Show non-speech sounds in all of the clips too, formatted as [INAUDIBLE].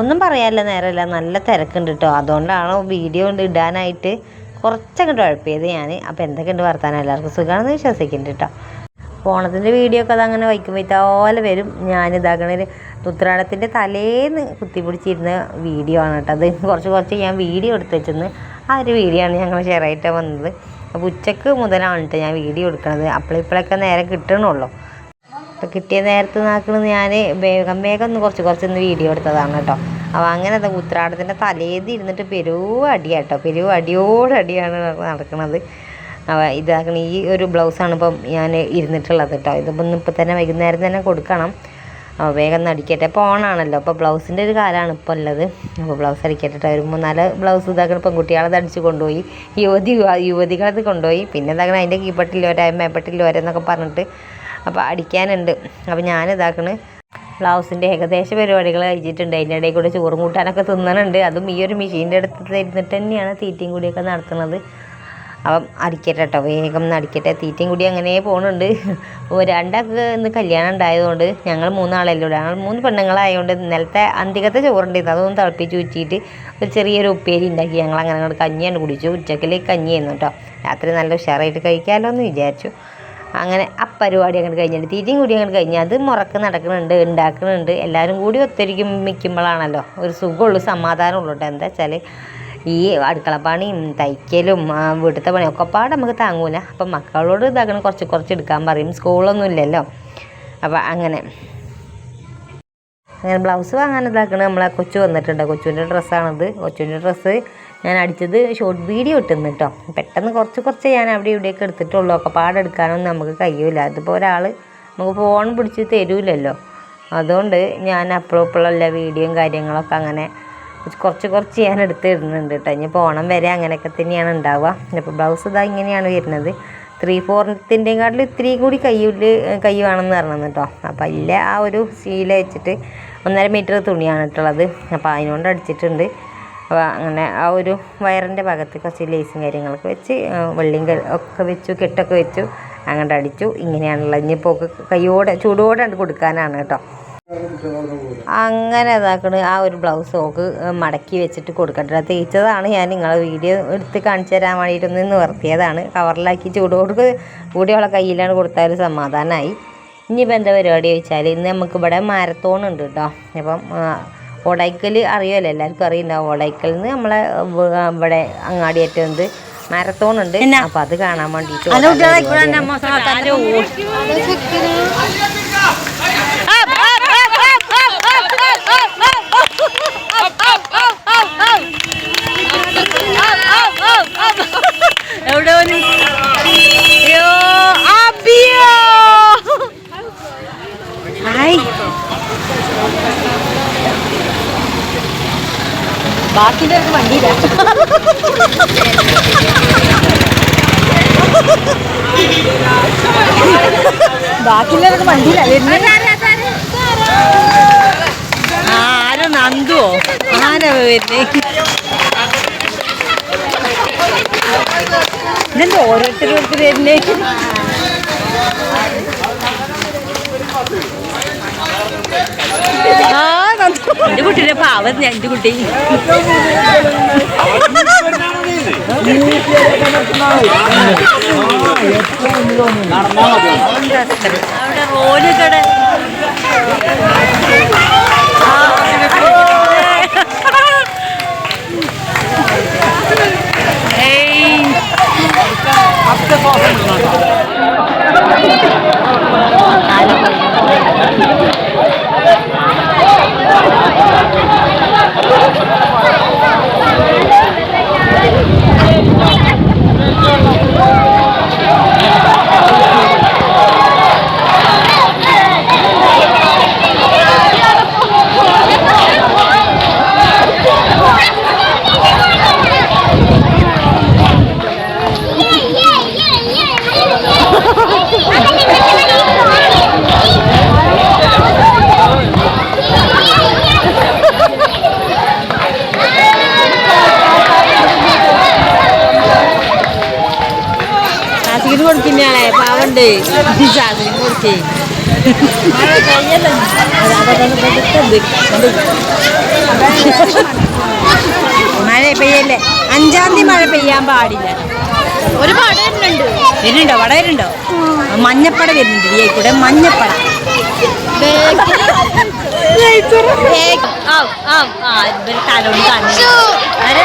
ഒന്നും പറയാനില്ല നേരമില്ല. നല്ല തിരക്കുണ്ട് കേട്ടോ അതുകൊണ്ടാണ് വീഡിയോ കൊണ്ട് ഇടാനായിട്ട് കുറച്ചങ്ങോട്ട് ഉഴപ്പിയത് ഞാൻ അപ്പോൾ എന്തൊക്കെയുണ്ട് വർത്താനം? എല്ലാവർക്കും സുഖമാണെന്ന് വിശ്വസിക്കുന്നുണ്ട് കേട്ടോ ഓണത്തിന്റെ വീഡിയോ ഒക്കെ അതങ്ങനെ വയ്ക്കും വയ്ത്താലെ വരും. ഞാൻ ഒരു ഉത്രാടത്തിന്റെ തലേന്ന് കുത്തിപ്പിടിച്ചിരുന്ന വീഡിയോ ആണ് കേട്ടോ അത് കുറച്ച് കുറച്ച് ഞാൻ വീഡിയോ എടുത്ത് വെച്ചെന്ന് ആ ഒരു വീഡിയോ ആണ് ഞങ്ങൾ ഷെയർ ആയിട്ട് വന്നത്. അപ്പോൾ ഉച്ചയ്ക്ക് മുതലാണ് കേട്ടോ ഞാൻ വീഡിയോ എടുക്കണത്. അപ്പോഴിപ്പോഴൊക്കെ നേരെ കിട്ടണുള്ളൂ. കിട്ടിയ നേരത്ത് നാക്കണെന്ന് ഞാൻ വേഗം വേഗം ഒന്ന് കുറച്ച് കുറച്ചൊന്ന് വീഡിയോ എടുത്തതാണ് കേട്ടോ. അപ്പോൾ അങ്ങനെ അത് ഉത്രാടത്തിന്റെ തലേന്ന് ഇരുന്നിട്ട് പെരുവ അടിയാട്ടോ. പെരുവ അടിയോട് അടിയാണ് നടക്കുന്നത് അപ്പോൾ ഇതാക്കണ ഈ ഒരു ബ്ലൗസാണ് ഇപ്പം ഞാൻ ഇരുന്നിട്ടുള്ളത് കേട്ടോ. ഇതിപ്പം ഇപ്പോൾ തന്നെ വൈകുന്നേരം തന്നെ കൊടുക്കണം. അപ്പോൾ വേഗം ഒന്ന് അടിക്കട്ടെ. ഇപ്പോൾ ഓണാണല്ലോ അപ്പോൾ ബ്ലൗസിന്റെ ഒരു കാലമാണ് ഇപ്പോൾ ഉള്ളത്. അപ്പോൾ ബ്ലൗസ് അടിക്കട്ടെ കേട്ടോ ഒരു മൂന്നാൽ ബ്ലൗസ് ഇതാക്കണ പെൺകുട്ടികളത് അടിച്ച് കൊണ്ടുപോയി. യുവതി യുവതികളത് കൊണ്ടുപോയി. പിന്നെ ഇതാക്കണ അതിന്റെ കീപ്പട്ടിൽ ഒരായ മേപ്പട്ടില്ലോര എന്നൊക്കെ പറഞ്ഞിട്ട് അപ്പോൾ അടിക്കാനുണ്ട്. അപ്പോൾ ഞാൻ ഇതാക്കണ് ബ്ലൗസിന്റെ ഏകദേശ പരിപാടികൾ കഴിച്ചിട്ടുണ്ട് അതിന്റെ ഇടയിൽ കൂടെ ചോറും കൂട്ടാനൊക്കെ തിന്നണുണ്ട്. അതും ഈ ഒരു മെഷീന്റെ അടുത്ത് ഇരുന്നിട്ട് തന്നെയാണ് തീറ്റയും കൂടിയൊക്കെ നടത്തുന്നത്. അപ്പം അടിക്കട്ടെ കേട്ടോ വേഗം അടിക്കട്ടെ. തീറ്റയും കൂടി അങ്ങനെ പോകുന്നുണ്ട് രണ്ടാൾക്ക് ഇന്ന് കല്യാണം ഉണ്ടായതുകൊണ്ട് ഞങ്ങൾ മൂന്നാളല്ലേ ഉള്ളൂ. ഞങ്ങൾ മൂന്ന് പെണ്ണുങ്ങളായതുകൊണ്ട് ഇന്നലത്തെ അന്തികത്തെ ചോറുണ്ടായിരുന്നു അതൊന്ന് തിളപ്പിച്ച് വെച്ചിട്ട് ഒരു ചെറിയൊരു ഉപ്പേരി ഉണ്ടാക്കി ഞങ്ങൾ അങ്ങനെ അങ്ങോട്ട് കഞ്ഞിയാണ് കുടിച്ചു ഉച്ചക്കിൽ കഞ്ഞിയായിരുന്നു കേട്ടോ രാത്രി നല്ല ഉഷാറായിട്ട് കഴിക്കാമല്ലോ എന്ന് വിചാരിച്ചു. അങ്ങനെ ആ പരിപാടി അങ്ങോട്ട് കഴിഞ്ഞിട്ട് തീറ്റയും കൂടി അങ്ങനെ കഴിഞ്ഞ് അത് മുറക്ക് നടക്കുന്നുണ്ട് ഉണ്ടാക്കുന്നുണ്ട് എല്ലാവരും കൂടി ഒത്തിരിക്കും മിക്കുമ്പോഴാണല്ലോ ഒരു സുഖമുള്ളൂ സമാധാനമുള്ളൂ കേട്ടോ എന്താ വെച്ചാൽ ഈ അടുക്കളപ്പണിയും തയ്ക്കലും വീട്ടിലത്തെ പണിയും ഒക്കെ പാടെ നമുക്ക് താങ്ങൂല. അപ്പം മക്കളോട് ഇതാക്കണം കുറച്ച് കുറച്ച് എടുക്കാൻ പറയും. സ്കൂളൊന്നും ഇല്ലല്ലോ. അപ്പം അങ്ങനെ. അങ്ങനെ ബ്ലൗസ് വാങ്ങാൻ ഇതാക്കണ. നമ്മളെ കൊച്ചു വന്നിട്ടുണ്ട്. കൊച്ചുവിന്റെ ഡ്രസ്സാണിത്. കൊച്ചുവിന്റെ ഡ്രസ്സ് ഞാൻ അടിച്ചത് ഷോർട്ട് വീഡിയോ ഇട്ടുന്നു കേട്ടോ പെട്ടെന്ന് കുറച്ച് കുറച്ച് ഞാൻ അവിടെ ഇവിടെയൊക്കെ എടുത്തിട്ടുള്ളൂ. ഒക്കെ പാടെടുക്കാനൊന്നും നമുക്ക് കഴിയൂല. അതിപ്പോൾ ഒരാൾ നമുക്ക് ഫോൺ പിടിച്ച് തരൂലല്ലോ. അതുകൊണ്ട് ഞാൻ അപ്പോഴപ്പോഴുള്ള വീഡിയോയും കാര്യങ്ങളൊക്കെ അങ്ങനെ കുറച്ച് കുറച്ച് ഞാൻ എടുത്ത് ഇടുന്നുണ്ട് കേട്ടോ ഇനിയിപ്പോൾ ഓണം വരെ അങ്ങനെയൊക്കെ തന്നെയാണ് ഉണ്ടാവുക. ഇപ്പോൾ ബ്ലൗസ് ഇതാ ഇങ്ങനെയാണ് വരുന്നത്. ത്രീ ഫോറിന്റെയും കാട്ടിൽ ഇത്രയും കൂടി കയ്യിൽ കയ്യുവാണെന്ന് പറഞ്ഞു കേട്ടോ അപ്പോൾ ഇല്ല ആ ഒരു ശീല വെച്ചിട്ട് ഒന്നര മീറ്റർ തുണിയാണ് ഇട്ടുള്ളത്. അപ്പോൾ അതിനോണ്ട് അടിച്ചിട്ടുണ്ട്. അപ്പോൾ അങ്ങനെ ആ ഒരു വയറിന്റെ ഭാഗത്ത് കുറച്ച് ലേസും കാര്യങ്ങളൊക്കെ വെച്ച് വെള്ളിയും ഒക്കെ വെച്ചു കെട്ടൊക്കെ വെച്ചു അങ്ങോട്ട് അടിച്ചു. ഇങ്ങനെയാണുള്ളത് ഇനിയിപ്പോൾ കൈയോടെ ചൂടോടെ അങ്ങട് കൊടുക്കാനാണ് കേട്ടോ. അങ്ങനെ ഇതാക്കണ്. ആ ഒരു ബ്ലൗസ് ഓക്ക് മടക്കി വെച്ചിട്ട് കൊടുക്കട്ടെ തേച്ചതാണ് ഞാൻ നിങ്ങളെ വീഡിയോ എടുത്ത് കാണിച്ചു തരാൻ വേണ്ടിയിട്ടൊന്ന് നിർത്തിയതാണ്. കവറിലാക്കി ചൂടോട് അവളെ കയ്യിലാണ് കൊടുത്താൽ സമാധാനമായി. ഇനിയിപ്പോൾ എന്താ പരിപാടി ചോദിച്ചാൽ ഇന്ന് നമുക്കിവിടെ മാരത്തോൺ ഉണ്ട് കേട്ടോ. അപ്പം ഓടൈക്കൽ അറിയാമല്ലോ എല്ലാവർക്കും അറിയുന്നുണ്ടാവും ഓടൈക്കലിൽ നിന്ന് നമ്മളെ ഇവിടെ അങ്ങാടി ഏറ്റത് മാരത്തോൺ ഉണ്ട് അപ്പം അത് കാണാൻ വേണ്ടിയിട്ട് ബാക്കിന്റെ വണ്ടിയില്ല. ബാക്കിയുള്ളവർക്ക് വണ്ടിയില്ല. നന്ദുവോ? ആരോ വരുന്നേ? ഇതെന്താ ഓരോരുത്തർ വരുന്നേ? ആ എന്റെ കുട്ടിയുടെ പാവം എന്റെ കുട്ടി. അവിടെ റോഡ് കട കൊടുക്കുന്നയാളെ പാവണ്ട്. ശാസിന് കൊടുക്കേ. മഴ പെയ്യല്ലേ? അഞ്ചാം തീയതി മഴ പെയ്യാൻ പാടില്ല. ഒരു പട വരുന്നുണ്ട്. വരുന്നുണ്ടോ? വട വരുന്നുണ്ടോ? മഞ്ഞപ്പട വരുന്നുണ്ട്. ഈ കൂടെ മഞ്ഞപ്പട. തലോടി കാണുന്നു. ആരെ?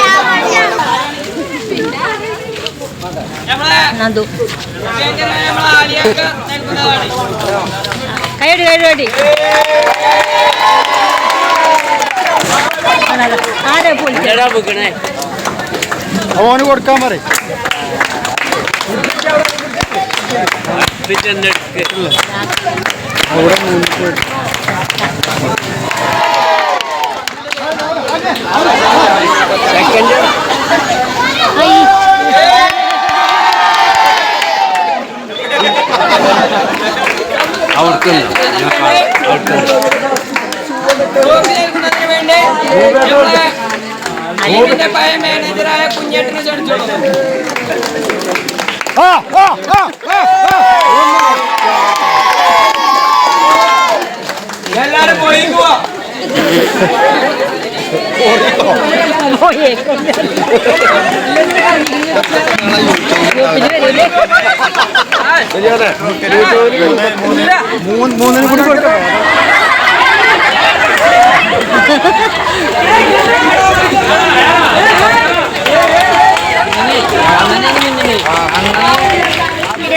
നന്ദു. കൈയടി കൈയടി. ആരാ പോയി അവന് കൊടുക്കാൻ പറയും. അവിടെ മൂന്ന് പേര്. മാനേജറായ കുഞ്ഞേട്ടനെ ക്ഷണിച്ചോളൂ ആ, ആ, ആ, ആ, ആ. എല്ലാരും പോയി പോവാ മൂന്നിനും കൂടി കൊടുക്കാം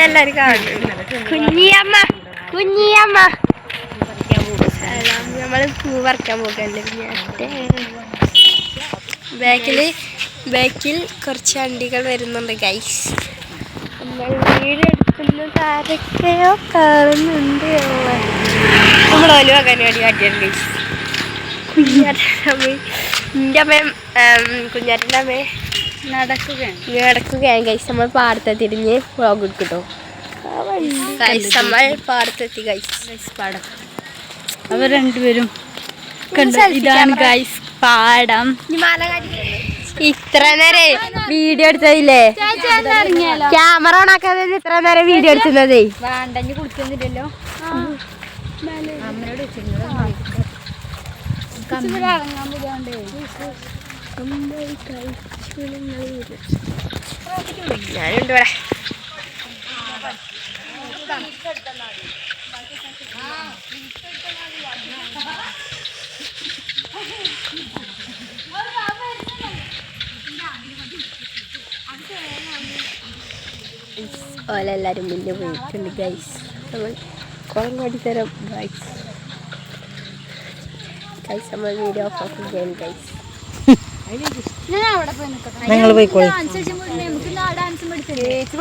എല്ലാരും കാണുന്നു പറിക്കാൻ പോകല്ലേ ബാക്കിൽ ബാക്കിൽ കുറച്ച് വണ്ടികൾ വരുന്നുണ്ട് ഗൈസ് നമ്മൾ വീടെടുക്കുന്ന താരക്കയോ കാണുന്നുണ്ട്. നമ്മൾ ഒലുവാക്കാൻ വേണ്ടി കാട്ടിയാണ് ഗൈസ് കുഞ്ഞാറ്റമ്മ എന്റെ അമ്മയും കുഞ്ഞാറ്റന്റെ അമ്മയും നടക്കുകയാണ്. നടക്കുകയാണ് ഗൈസ് നമ്മൾ പാടത്തെ തിരിഞ്ഞ് വ്ളോഗ് എടുക്കട്ടോ. ഗൈസ് നമ്മൾ പാടത്തെത്തി ഗൈസ് പാടം. അവർ രണ്ടുപേരും ഇതാണ് ഗൈസ് പാടം. ഇത്ര നേരെ വീഡിയോ എടുത്തതില്ലേ? ക്യാമറ ഓൺ ആക്കാതെ ഇത്ര നേരം വീഡിയോ എടുക്കുന്നത് വേണ്ടഞ്ഞ് കുളിക്കുന്നില്ലല്ലോ ഞാനുണ്ട് ഇവിടെ. ഓലെല്ലാരും മുന്നേ പോയിട്ടുണ്ട് ഗൈസ് നമ്മൾ കുളം കാട്ടിത്തരാം ഗൈസ് ഗൈസ് നമ്മൾ വീഡിയോ ഓഫ് ആക്കുകയാണ് ഗൈസ് [LAUGHS] ഞങ്ങൾ പോയിക്കോളി. ഡാൻസ്